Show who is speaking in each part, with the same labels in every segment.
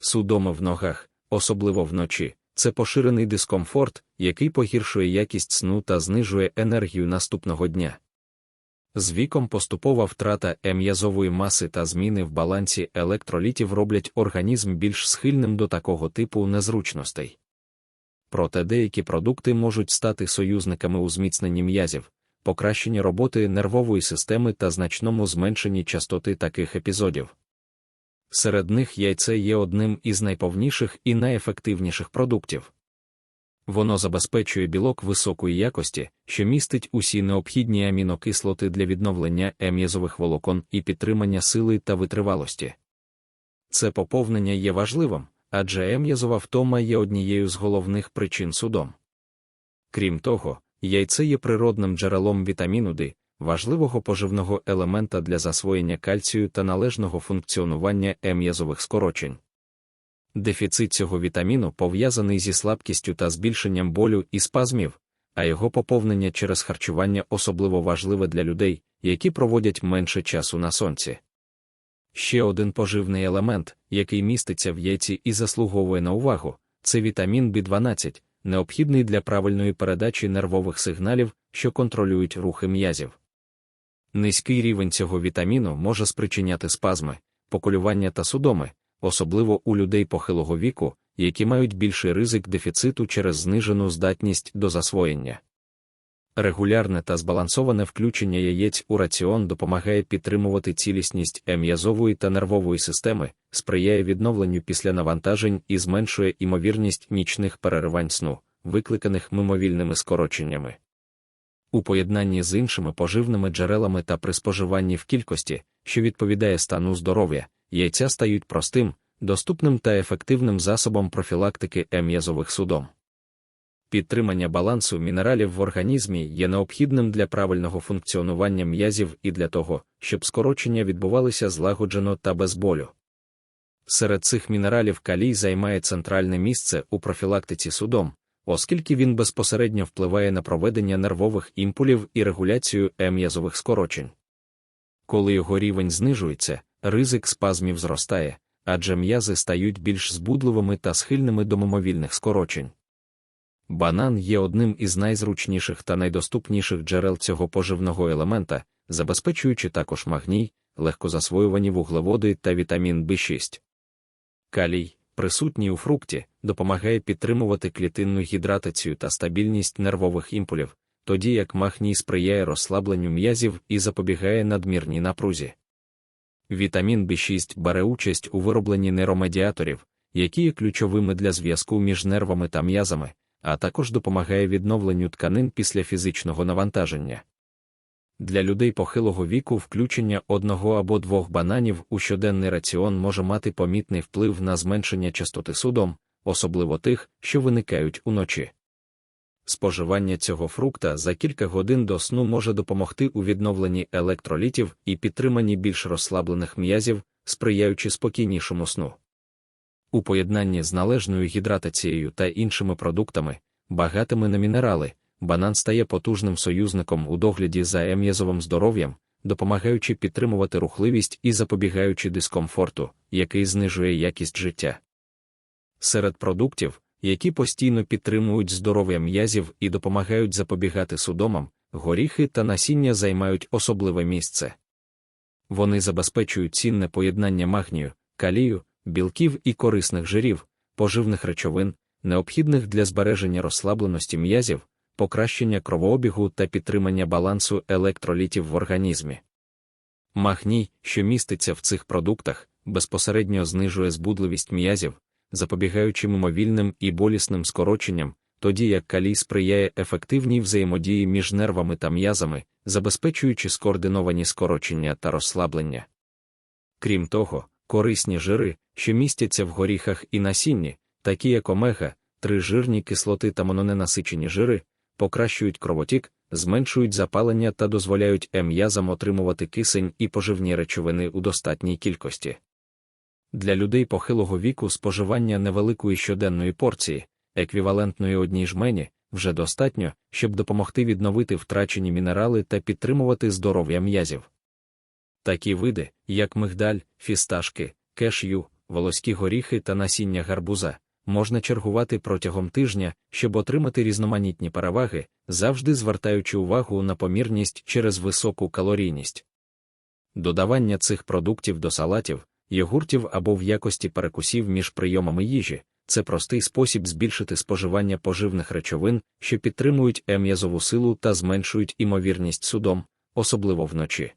Speaker 1: Судоми в ногах, особливо вночі, це поширений дискомфорт, який погіршує якість сну та знижує енергію наступного дня. З віком поступова втрата ем'язової маси та зміни в балансі електролітів роблять організм більш схильним до такого типу незручностей. Проте деякі продукти можуть стати союзниками у зміцненні м'язів, покращенні роботи нервової системи та значному зменшенні частоти таких епізодів. Серед них яйце є одним із найповніших і найефективніших продуктів. Воно забезпечує білок високої якості, що містить усі необхідні амінокислоти для відновлення ем'язових волокон і підтримання сили та витривалості. Це поповнення є важливим, адже ем'язова втома є однією з головних причин судом. Крім того, яйце є природним джерелом вітаміну D, важливого поживного елемента для засвоєння кальцію та належного функціонування ем'язових скорочень. Дефіцит цього вітаміну пов'язаний зі слабкістю та збільшенням болю і спазмів, а його поповнення через харчування особливо важливе для людей, які проводять менше часу на сонці. Ще один поживний елемент, який міститься в яйці і заслуговує на увагу, це вітамін B12, необхідний для правильної передачі нервових сигналів, що контролюють рухи м'язів. Низький рівень цього вітаміну може спричиняти спазми, поколювання та судоми, особливо у людей похилого віку, які мають більший ризик дефіциту через знижену здатність до засвоєння. Регулярне та збалансоване включення яєць у раціон допомагає підтримувати цілісність ем'язової та нервової системи, сприяє відновленню після навантажень і зменшує імовірність нічних переривань сну, викликаних мимовільними скороченнями. У поєднанні з іншими поживними джерелами та при споживанні в кількості, що відповідає стану здоров'я, яйця стають простим, доступним та ефективним засобом профілактики ем'язових судом. Підтримання балансу мінералів в організмі є необхідним для правильного функціонування м'язів і для того, щоб скорочення відбувалися злагоджено та без болю. Серед цих мінералів калій займає центральне місце у профілактиці судом, оскільки він безпосередньо впливає на проведення нервових імпулів і регуляцію ем'язових скорочень. Коли його рівень знижується, ризик спазмів зростає, адже м'язи стають більш збудливими та схильними до мимовільних скорочень. Банан є одним із найзручніших та найдоступніших джерел цього поживного елемента, забезпечуючи також магній, легкозасвоювані вуглеводи та вітамін В6. Калій, присутній у фрукті, допомагає підтримувати клітинну гідратацію та стабільність нервових імпулів, тоді як магній сприяє розслабленню м'язів і запобігає надмірній напрузі. Вітамін В6 бере участь у виробленні нейромедіаторів, які є ключовими для зв'язку між нервами та м'язами, а також допомагає відновленню тканин після фізичного навантаження. Для людей похилого віку включення одного або двох бананів у щоденний раціон може мати помітний вплив на зменшення частоти судом, особливо тих, що виникають уночі. Споживання цього фрукта за кілька годин до сну може допомогти у відновленні електролітів і підтриманні більш розслаблених м'язів, сприяючи спокійнішому сну. У поєднанні з належною гідратацією та іншими продуктами, багатими на мінерали, банан стає потужним союзником у догляді за ем'язовим здоров'ям, допомагаючи підтримувати рухливість і запобігаючи дискомфорту, який знижує якість життя. Серед продуктів, які постійно підтримують здоров'я м'язів і допомагають запобігати судомам, горіхи та насіння займають особливе місце. Вони забезпечують цінне поєднання магнію, калію, білків і корисних жирів, поживних речовин, необхідних для збереження розслабленості м'язів, покращення кровообігу та підтримання балансу електролітів в організмі. Магній, що міститься в цих продуктах, безпосередньо знижує збудливість м'язів, запобігаючи мимовільним і болісним скороченням, тоді як калій сприяє ефективній взаємодії між нервами та м'язами, забезпечуючи скоординовані скорочення та розслаблення. Крім того, корисні жири, що містяться в горіхах і насінні, такі як омега, три жирні кислоти та мононенасичені жири, покращують кровотік, зменшують запалення та дозволяють м'язам отримувати кисень і поживні речовини у достатній кількості. Для людей похилого віку споживання невеликої щоденної порції, еквівалентної одній жмені, вже достатньо, щоб допомогти відновити втрачені мінерали та підтримувати здоров'я м'язів. Такі види, як мигдаль, фісташки, кешю, волоські горіхи та насіння гарбуза можна чергувати протягом тижня, щоб отримати різноманітні переваги, завжди звертаючи увагу на помірність через високу калорійність. Додавання цих продуктів до салатів, йогуртів або в якості перекусів між прийомами їжі це простий спосіб збільшити споживання поживних речовин, що підтримують ем'язову силу та зменшують імовірність судом, особливо вночі.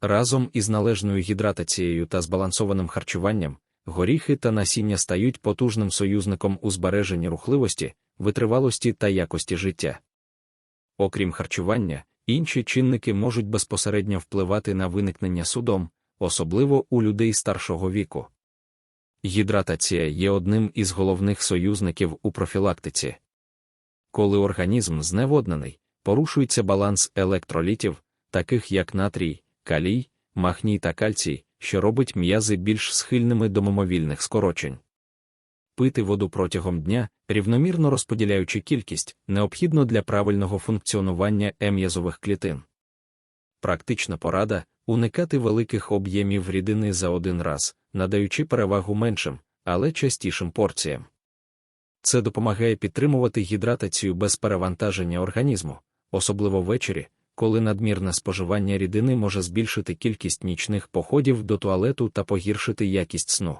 Speaker 1: Разом із належною гідратацією та збалансованим харчуванням, горіхи та насіння стають потужним союзником у збереженні рухливості, витривалості та якості життя. Окрім харчування, інші чинники можуть безпосередньо впливати на виникнення судом, особливо у людей старшого віку. Гідратація є одним із головних союзників у профілактиці. Коли організм зневоднений, порушується баланс електролітів, таких як натрій, калій, махній та кальцій, що робить м'язи більш схильними до мимовільних скорочень. Пити воду протягом дня, рівномірно розподіляючи кількість, необхідно для правильного функціонування ем'язових клітин. Практична порада уникати великих об'ємів рідини за один раз, надаючи перевагу меншим, але частішим порціям. Це допомагає підтримувати гідратацію без перевантаження організму, особливо ввечері, коли надмірне споживання рідини може збільшити кількість нічних походів до туалету та погіршити якість сну.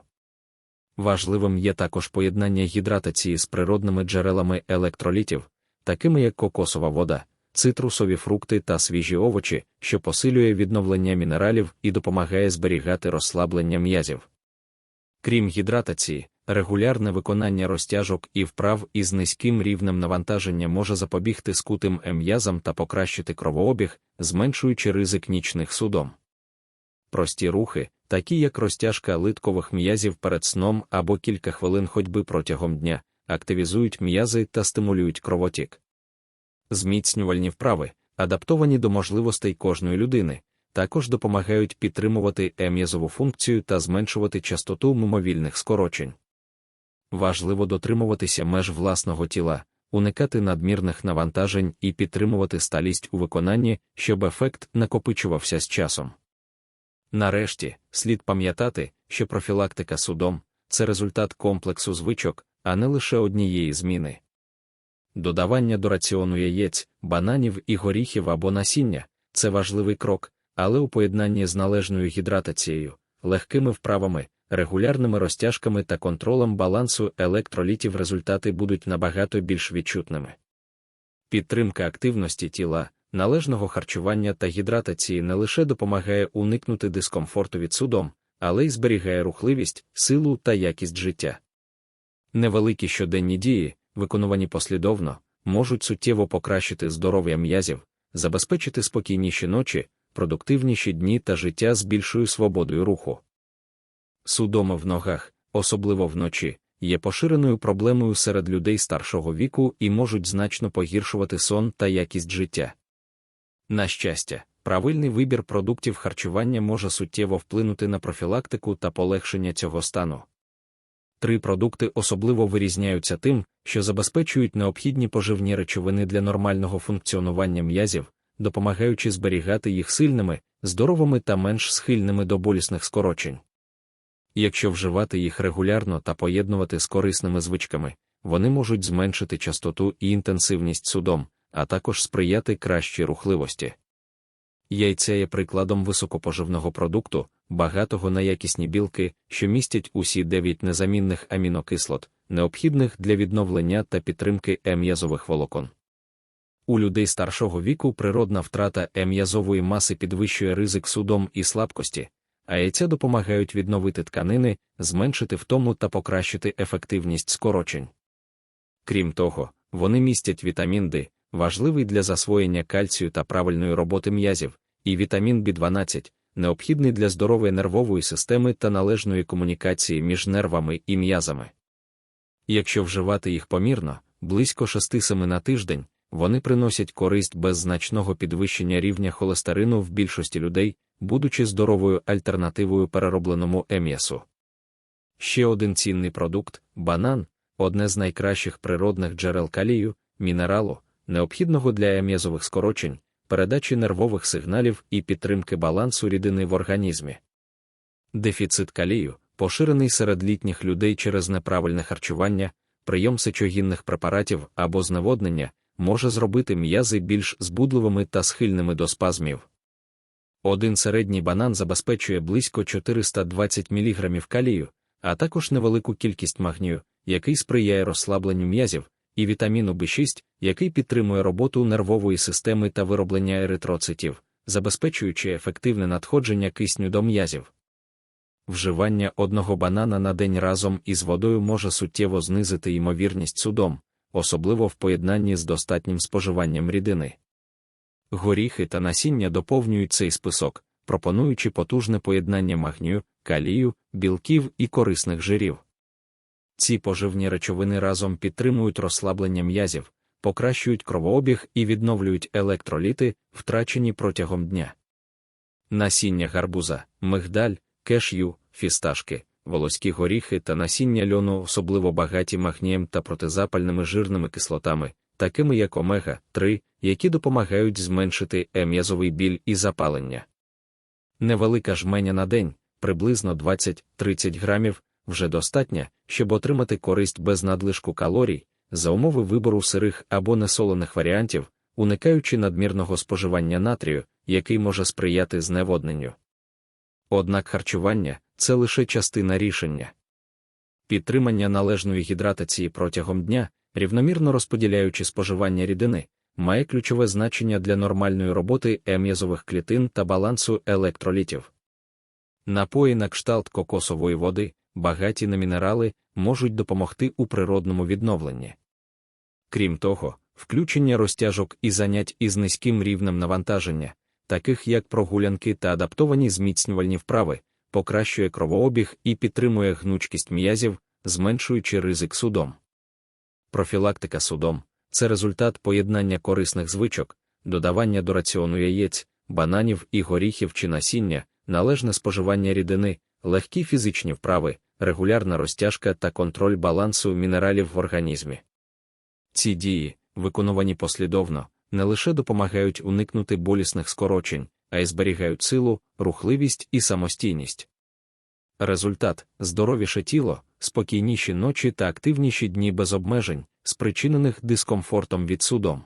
Speaker 1: Важливим є також поєднання гідратації з природними джерелами електролітів, такими як кокосова вода, цитрусові фрукти та свіжі овочі, що посилює відновлення мінералів і допомагає зберігати розслаблення м'язів. Крім гідратації, регулярне виконання розтяжок і вправ із низьким рівнем навантаження може запобігти скутим м'язам та покращити кровообіг, зменшуючи ризик нічних судом. Прості рухи, такі як розтяжка литкових м'язів перед сном або кілька хвилин ходьби протягом дня, активізують м'язи та стимулюють кровотік. Зміцнювальні вправи, адаптовані до можливостей кожної людини, також допомагають підтримувати ем'язову функцію та зменшувати частоту мимовільних скорочень. Важливо дотримуватися меж власного тіла, уникати надмірних навантажень і підтримувати сталість у виконанні, щоб ефект накопичувався з часом. Нарешті, слід пам'ятати, що профілактика судом це результат комплексу звичок, а не лише однієї зміни. Додавання до раціону яєць, бананів і горіхів або насіння це важливий крок, але у поєднанні з належною гідратацією, легкими вправами, регулярними розтяжками та контролем балансу електролітів результати будуть набагато більш відчутними. Підтримка активності тіла, належного харчування та гідратації не лише допомагає уникнути дискомфорту від судом, але й зберігає рухливість, силу та якість життя. Невеликі щоденні дії, виконувані послідовно, можуть суттєво покращити здоров'я м'язів, забезпечити спокійніші ночі, продуктивніші дні та життя з більшою свободою руху. Судоми в ногах, особливо вночі, є поширеною проблемою серед людей старшого віку і можуть значно погіршувати сон та якість життя. На щастя, правильний вибір продуктів харчування може суттєво вплинути на профілактику та полегшення цього стану. Три продукти особливо вирізняються тим, що забезпечують необхідні поживні речовини для нормального функціонування м'язів, допомагаючи зберігати їх сильними, здоровими та менш схильними до болісних скорочень. Якщо вживати їх регулярно та поєднувати з корисними звичками, вони можуть зменшити частоту і інтенсивність судом, а також сприяти кращій рухливості. Яйця є прикладом високопоживного продукту, багатого на якісні білки, що містять усі дев'ять незамінних амінокислот, необхідних для відновлення та підтримки ем'язових волокон. У людей старшого віку природна втрата ем'язової маси підвищує ризик судом і слабкості, а яйця допомагають відновити тканини, зменшити втому та покращити ефективність скорочень. Крім того, вони містять вітамін D, важливий для засвоєння кальцію та правильної роботи м'язів, і вітамін B12, необхідний для здорової нервової системи та належної комунікації між нервами і м'язами. Якщо вживати їх помірно, близько 6-7 на тиждень, вони приносять користь без значного підвищення рівня холестерину в більшості людей, будучи здоровою альтернативою переробленому ем'ясу. Ще один цінний продукт банан, одне з найкращих природних джерел калію, мінералу, необхідного для ем'язових скорочень, передачі нервових сигналів і підтримки балансу рідини в організмі. Дефіцит калію, поширений серед літніх людей через неправильне харчування, прийом сечогінних препаратів або зневоднення, може зробити м'язи більш збудливими та схильними до спазмів. Один середній банан забезпечує близько 420 мг калію, а також невелику кількість магнію, який сприяє розслабленню м'язів, і вітаміну В6, який підтримує роботу нервової системи та вироблення еритроцитів, забезпечуючи ефективне надходження кисню до м'язів. Вживання одного банана на день разом із водою може суттєво знизити ймовірність судом, особливо в поєднанні з достатнім споживанням рідини. Горіхи та насіння доповнюють цей список, пропонуючи потужне поєднання магнію, калію, білків і корисних жирів. Ці поживні речовини разом підтримують розслаблення м'язів, покращують кровообіг і відновлюють електроліти, втрачені протягом дня. Насіння гарбуза, мигдаль, кешю, фісташки, волоські горіхи та насіння льону особливо багаті магнієм та протизапальними жирними кислотами, такими як омега 3, які допомагають зменшити ем'язовий біль і запалення. Невелика жменя на день, приблизно 20-30 грамів, вже достатня, щоб отримати користь без надлишку калорій, за умови вибору сирих або несолених варіантів, уникаючи надмірного споживання натрію, який може сприяти зневодненню. Однак харчування це лише частина рішення. Підтримання належної гідратації протягом дня, рівномірно розподіляючи споживання рідини, має ключове значення для нормальної роботи ем'язових клітин та балансу електролітів. Напої на кшталт кокосової води, багаті на мінерали, можуть допомогти у природному відновленні. Крім того, включення розтяжок і занять із низьким рівнем навантаження, таких як прогулянки та адаптовані зміцнювальні вправи, покращує кровообіг і підтримує гнучкість м'язів, зменшуючи ризик судом. Профілактика судом це результат поєднання корисних звичок, додавання до раціону яєць, бананів і горіхів чи насіння, належне споживання рідини, легкі фізичні вправи, регулярна розтяжка та контроль балансу мінералів в організмі. Ці дії, виконувані послідовно, не лише допомагають уникнути болісних скорочень, а й зберігають силу, рухливість і самостійність. Результат здоровіше тіло, спокійніші ночі та активніші дні без обмежень, спричинених дискомфортом від судом.